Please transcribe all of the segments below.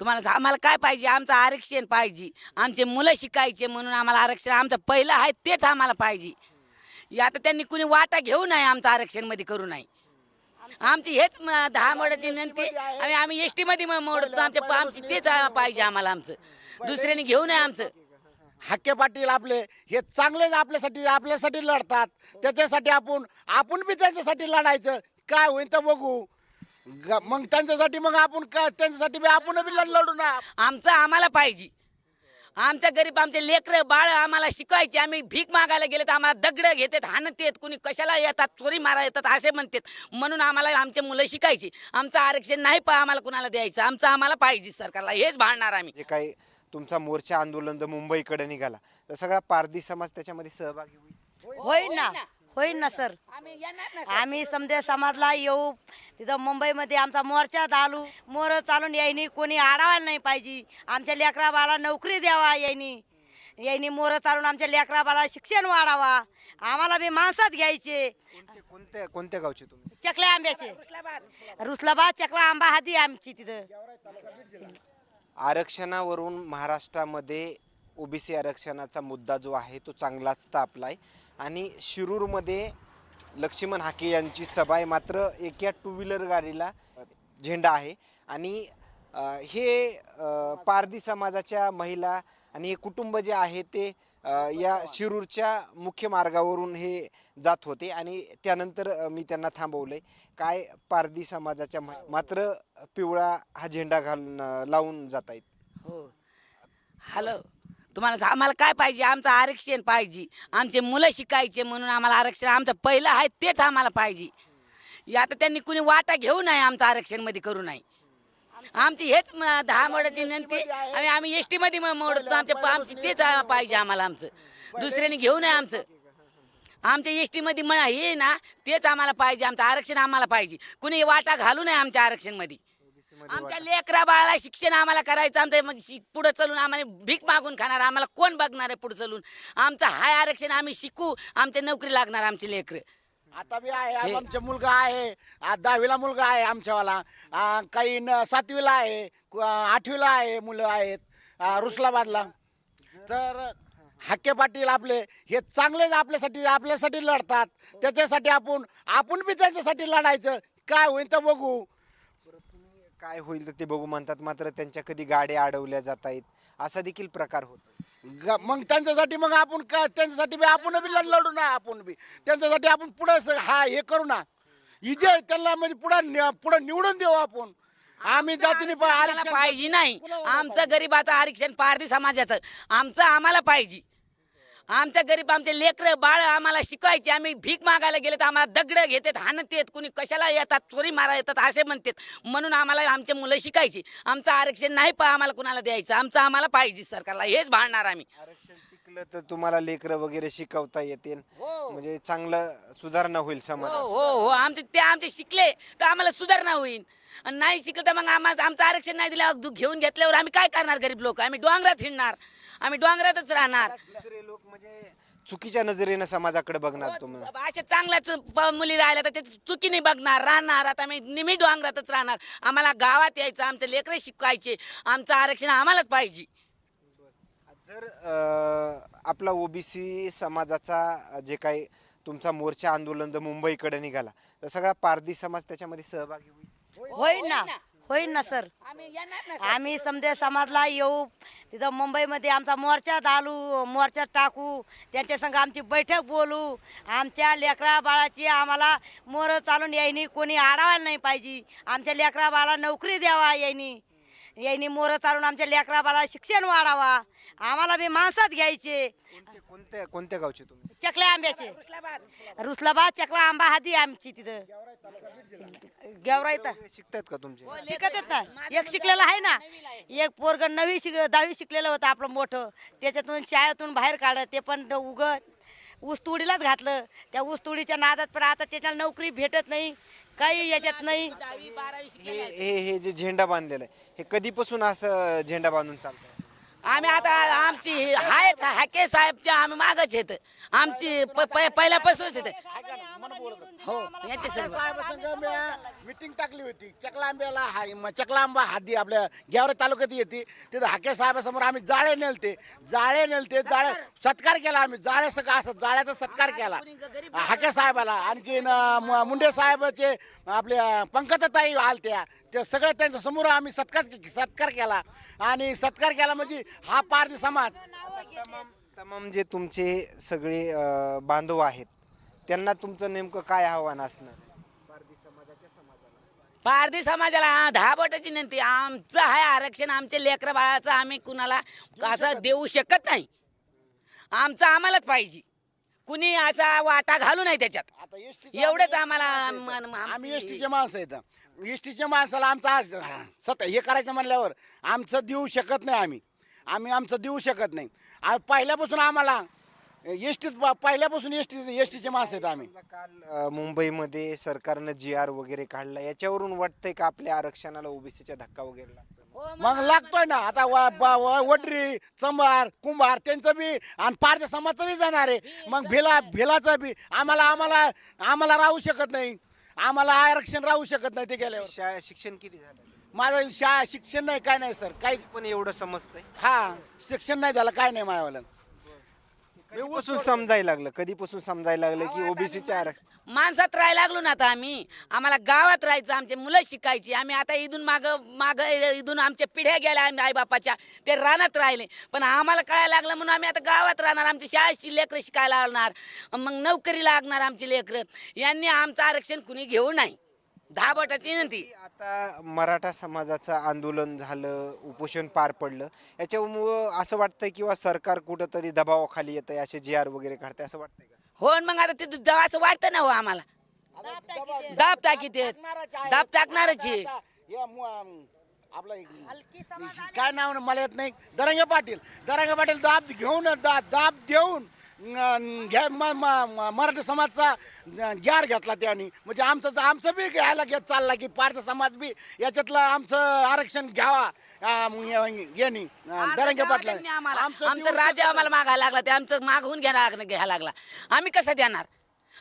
तुम्हाला आम्हाला काय पाहिजे? आमचं आरक्षण पाहिजे. आमचे मुलं शिकायचे म्हणून आम्हाला आरक्षण आमचं पहिलं आहे तेच आम्हाला पाहिजे. आता त्यांनी कुणी वाटा घेऊ नये आमचं आरक्षणमध्ये करू नये. आमची हेच दहा मोडाची विनंती आम्ही आम्ही एस टी मध्ये म- मोडतो. आमच्या आमची तेच पाहिजे आम्हाला आमचं. दुसऱ्याने घेऊ नये आमचं. हक्के पाटील आपले हे चांगलेच आपल्यासाठी आपल्यासाठी लढतात. त्याच्यासाठी आपण आपण बी त्यांच्यासाठी लढायचं. काय होईल तर बघू. ग- मग त्यांच्यासाठी मग आपण काय? त्यांच्यासाठी बी आपण बी लढ- लढू ना. आमचं आम्हाला पाहिजे. आमच्या गरीब आमचे लेकरं बाळ आम्हाला शिकायचे आम्ही भीक मागायला गेले तर आम्हाला दगड घेतात हाणत येत. कुणी कशाला येतात चोरी मारा येतात असे म्हणतात. म्हणून आम्हाला आमचे मुलं शिकायची. आमचं आरक्षण नाही पा आम्हाला कुणाला द्यायचं? आमचं आम्हाला पाहिजे सरकारला. हेच भांडणार आम्ही. जे काही तुमचा मोर्चा आंदोलन जर मुंबईकडे निघाला. तर सगळा पारधी समाज त्याच्यामध्ये सहभागी होईल. होईल ना. होईल ना सर? आम्ही समजा समाजला येऊ. तिथं मुंबईमध्ये आमचा मोर्चा चालू मोर चालून यायनी कोणी आडावायला नाही पाहिजे. आमच्या लेकरा बाला नोकरी द्यावा यायनी. यायनी मोर चालून आमच्या लेकरा बाला शिक्षण वाढावा. आम्हाला बी माणसात घ्यायचे. कोणते कोणत्या कोणत्या गावचे तुम्ही? चकल्या आंब्याचे. रुसलाबाद. चकला आंबा हाती आमची तिथं. आरक्षणावरून महाराष्ट्रामध्ये ओबीसी आरक्षणाचा मुद्दा जो आहे तो चांगलाच तापलाय. आणि शिरूरमध्ये लक्ष्मण हाके यांची सभा आहे. मात्र एका टू व्हीलर गाडीला झेंडा आहे. आणि हे पारधी समाजाच्या महिला आणि हे कुटुंब जे आहे ते या शिरूरच्या मुख्य मार्गावरून हे जात होते आणि त्यानंतर मी त्यांना थांबवलंय. काय पारधी समाजाच्या मात्र पिवळा हा झेंडा घालून लावून जात आहेत हो. हॅलो तुम्हाला आम्हाला काय पाहिजे? आमचं आरक्षण पाहिजे. आमचे मुलं शिकायचे म्हणून आम्हाला आरक्षण आमचं पहिलं आहे तेच आम्हाला पाहिजे. आता त्यांनी कुणी वाटा घेऊ नये आमचं आरक्षणमध्ये करू नये. आमची हेच दहा मोडाची विनंती आम्ही आम्ही एस टी मध्ये म- मोडतो. आमच्या आमची तेच पाहिजे आम्हाला आमचं. दुसऱ्याने घेऊ नये आमचं. आमच्या एस टी मध्ये म्हणा हे ना तेच आम्हाला पाहिजे. आमचं आरक्षण आम्हाला पाहिजे. कुणी वाटा घालू नये आमच्या आरक्षणमध्ये आमच्या लेकरा बाळाला शिक्षण आम्हाला करायचं आमचं म्हणजे पुढं चलून आम्हाला भीक मागून खाणार आम्हाला कोण बघणार आहे पुढं चलून? आमचं हाय आरक्षण आम्ही शिकू आमच्या नोकरी लागणार आमचे लेकर. आता बी आहे आमचा मुलगा आहे आ, दहावीला मुलगा आहे आमच्यावाला. आ, काही न सातवीला आहे कु- आ, आठवीला आहे मुलं आहेत आ, रुसलाबादला. तर हक्के पाटील आपले हे चांगलेच आपल्यासाठी आपल्यासाठी लढतात. त्याच्यासाठी आपण आपण बी त्यांच्यासाठी लढायचं. काय होईल तर बघू. काय होईल तर ते बघू म्हणतात मात्र त्यांच्या कधी गाड्या अडवल्या जात आहेत. असा देखील प्रकार होतो ग- मग त्यांच्यासाठी मग आपण काय त्यांच्यासाठी बी आपण बी लढ- लढू ना आपण बी. त्यांच्यासाठी आपण पुढं हा हे करू ना. इजे त्यांना म्हणजे पुढं पुढं निवडून देऊ आपण. आम्ही जातीने प- पाहिजे नाही. आमचं गरीबाचं आरक्षण पारधी समाजाचं. आमचं आम्हाला पाहिजे. आमच्या गरीब आमचे लेकरं बाळ आम्हाला शिकायचे आम्ही भीक मागायला गेले तर आम्हाला दगड घेतात हाणत येत. कुणी कशाला येतात चोरी मारा येतात असे म्हणतात. म्हणून आम्हाला आमचे मुलं शिकायची. आमचं आरक्षण नाही पा आम्हाला कुणाला द्यायचं. आमचं आम्हाला पाहिजे सरकारला. हेच भांडणार आम्ही. आरक्षण टिकलं तर तुम्हाला लेकरं वगैरे शिकवता येतील. म्हणजे चांगलं सुधारणा होईल हो समाज हो हो. आमचे ते आमचे शिकले तर आम्हाला सुधारणा होईल. आणि नाही शिकलं तर मग आम्हाला आमचं आरक्षण नाही दिलं दु- घेऊन घेतल्यावर आम्ही काय करणार गरीब लोक? आम्ही डोंगरात हिंडणार. आम्ही डोंगरातच राहणार. दुसरे म्हणजे चुकीच्या नजरेनं समाजाकडे बघणार तुम्हाला अशा चांगल्याच प- मुली राहिल्या तर ते चुकीने बघणार राहणार. आता आम्ही निमी डोंगरातच राहणार. आम्हाला गावात यायचं आमचं लेकरं शिकायचे आमचं आरक्षण आम्हालाच पाहिजे. जर अ, आपला ओबीसी समाजाचा जे काही तुमचा मोर्चा आंदोलन जर मुंबईकडे निघाला तर सगळा पारधी समाज त्याच्यामध्ये सहभागी होईल? होईल ना. होईल ना सर. आम्ही समजा समाजला येऊ. तिथं मुंबईमध्ये आमचा मोर्चा चालू मोर्चा टाकू. त्यांच्या संग आमची बैठक बोलू. आमच्या लेकरा बाळाची आम्हाला मोर चालून यायनी कोणी आडावायला नाही पाहिजे. आमच्या लेकरा बाळाला नोकरी द्यावा यायनी. यायनी मोर चालून आमच्या लेकरा बाळाला शिक्षण वाढावा. आम्हाला बी माणसात घ्यायचे. कोणते कोणत्या कोणत्या गावचे तुम्ही? चकल्या आंब्याचे. रुसलाबाद. चकला आंबा हाती आमची तिथं. गेवरायता शिकतायत का तुमचे? शिकत येत ना. एक शिकलेलं आहे ना. एक पोरग नवी शिक दहावी शिकलेलं होतं आपलं मोठं. त्याच्यातून शाळेतून बाहेर काढत ते पण उगत ऊसतोडीलाच घातलं. त्या ऊसतोडीच्या नादात पण आता त्याच्याला नोकरी भेटत नाही. काही याच्यात नाही. हे हे हे जे झेंडा बांधलेला आहे हे कधीपासून असं झेंडा बांधून चालतं आम्ही आता आमची हायच हाके साहेबच्या आम्ही मागच येत आमची प- प- पहिल्यापासूनच येत हो यांचे मिटिंग टाकली होती. चकलांब्याला हाय म- चकलांबा हादी आपल्या गेवरे तालुक्यात येते. तिथं हाके साहेबासमोर आम्ही जाळे नेलते. जाळे नेलते जाळे सत्कार केला आम्ही. जाळे सगळं असं जाळ्याचा सत्कार केला. हाके साहेबाला आणखी मुंडे साहेबाचे आपल्या पंकजताई आलत्या. ते सगळं त्यांच्यासमोर आम्ही सत्कार सत्कार केला. आणि सत्कार केला म्हणजे हा पारधी समाज. तमाम तमाम जे तुमचे सगळे अ, बांधव आहेत त्यांना तुमचं नेमकं काय आव्हान असणार? पारधी समाजाला. हा, दहा बोटाची विनंती. आमचं आहे आरक्षण आमचे लेकर बाळाचं आम्ही कुणाला असं देऊ शकत नाही. आमचं आम्हालाच पाहिजे. कुणी असा वाटा घालू नाही त्याच्यात. आता एसटी एवढंच आम्हाला मन- आम्ही आमची- एसटीचे माणसं आहेत. एसटीच्या माणसाला आमचं आज सत हे करायचं म्हणल्यावर आमचं देऊ शकत नाही आम्ही. आम्ही आमचं देऊ शकत नाही. आ- पहिल्यापासून आम्हाला एसटीत पहिल्यापासून एसटी एसटीचे माणसं आहेत आम्ही. काल अ, मुंबईमध्ये सरकारनं जी आर वगैरे काढला याच्यावरून वाटतंय का आपल्या आरक्षणाला ओबीसीचा धक्का वगैरे लागतो मग लागतोय ना. आता वा- बा- वा- वडरी चंबार कुंभार त्यांचं बी आणि पारच्या समाजचं बी जाणार आहे. मग भिला भिलाचं बी आम्हाला आम्हाला आम्हाला राहू शकत नाही. आम्हाला आरक्षण राहू शकत नाही ते गेल्यावर. शाळा शिक्षण किती झालं? माझं शाळा शिक्षण नाही काय नाही सर. काही पण एवढं समजतंय. हा शिक्षण नाही झालं काय नाही माझ्यावालं. कधीपासून समजायला लागलं कधीपासून समजायला लागलं की ओबीसीचे आरक्षण? माणसात राहायला लागलो ना आता आम्ही. आम्हाला गावात राहायचं आमचे मुलं शिकायची. आम्ही आता इथून माग माग इथून आमच्या पिढ्या गेल्या आम्ही आईबापाच्या. ते रानात राहिले. पण आम्हाला कळायला लागलं म्हणून आम्ही आता गावात राहणार. आमची शाळेची लेकरं शिकायला लागणार. मग नोकरी लागणार आमची लेकरं. यांनी आमचं आरक्षण कुणी घेऊ नाही. दहा बोटाची विनंती. आता मराठा समाजाचं आंदोलन झालं उपोषण पार पडलं. याच्यामुळं असं वाटतंय किंवा सरकार कुठंतरी दबावाखाली येतंय असे जी आर वगैरे काढतंय असं वाटतंय का? हो न मग आता ते असं वाटतं ना हो आम्हाला. दाब टाकीत आहेत. दाब टाकणारच आहे. आपलं काय नाव ना मला येत नाही. दरंगे पाटील. दरंगे पाटील दाब घेऊन दा- दाब देऊन अं, घ्या म- म- म- मराठी समाजचा अं, ग्यार घेतला त्यांनी. म्हणजे आमचं आमचं बी घ्यायला घेत चालला की पारचा समाज बी याच्यातलं आमचं आरक्षण घ्यावा. यांनी दरंगे पाटला त्यांनी आम्हाला. आमचं राज्य आम्हाला मागायला लागला. ते आमचं मागवून घ्यायला लागलं घ्यायला लागला. आम्ही कसं देणार?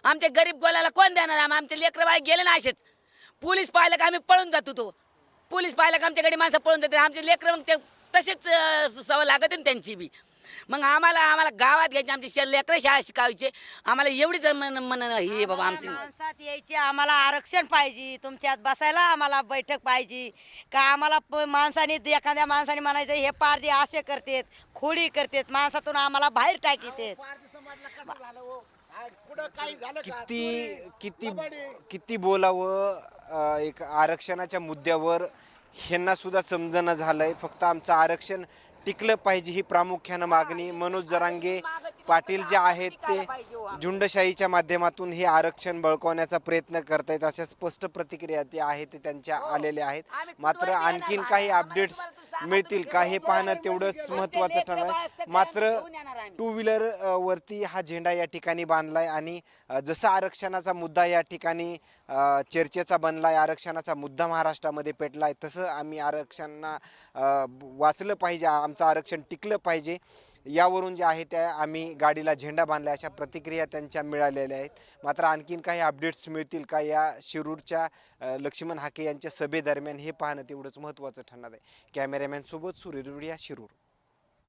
आमच्या गरीब गोल्याला कोण देणार? आम- आमचे लेकरं बाळ गेले ना असेच. पोलीस पाहिलं का आम्ही पळून जातो तो. पोलीस पाहिलं का आमच्याकडे माणसं पळून जाते आमचे लेकरं मग ते तसेच अं, स- सवय लागत ना त्यांची बी. मग आम्हाला आम्हाला गावात घ्यायची आमची शे- लेकरं शाळा शिकायचे आम्हाला एवढीच मन मन ही बाबा आमची माणसात यायची आम्हाला आरक्षण पाहिजे तुमच्यात बसायला आम्हाला बैठक पाहिजे का आम्हाला प- माणसाने एखाद्या माणसाने म्हणायचं हे पारदी असे करतेत खोडी करतेत माणसातून आम्हाला बाहेर टाकीतेत पारधी समाजला कसं झालं हो? आ, कुठं काही झालं का? किती किती. किती बोलावं अं, एक आरक्षणाच्या मुद्द्यावर ह्यांना सुद्धा समजणं झालंय फक्त आमचं आरक्षण टिकलं पाहिजे ही प्रामुख्यानं मागणी. मनोज जरांगे पाटील जे आहेत ते झुंडशाहीच्या माध्यमातून हे आरक्षण बळकवण्याचा प्रयत्न करतायत अशा स्पष्ट प्रतिक्रिया ते आहेत ते त्यांच्या आलेल्या आहेत. मात्र आणखीन काही अपडेट्स मिळतील का हे पाहणं तेवढंच महत्त्वाचं ठरणार. मात्र टू व्हीलर वरती हा झेंडा या ठिकाणी बांधलाय आणि जसा आरक्षणाचा मुद्दा या ठिकाणी चर्चेचा बनलाय आरक्षणाचा मुद्दा महाराष्ट्रामध्ये पेटलाय तसं आम्ही आरक्षणांना वाचलं पाहिजे आमचं आरक्षण टिकलं पाहिजे. यावरून जे आहे त्या आम्ही गाडीला झेंडा बांधला अशा प्रतिक्रिया त्यांच्या मिळालेल्या आहेत. मात्र आणखीन काही अपडेट्स मिळतील का या शिरूरच्या लक्ष्मण हाके यांच्या सभेदरम्यान हे पाहणं तेवढंच महत्त्वाचं ठरणार आहे. कॅमेरामॅनसोबत सोबत शिरूर.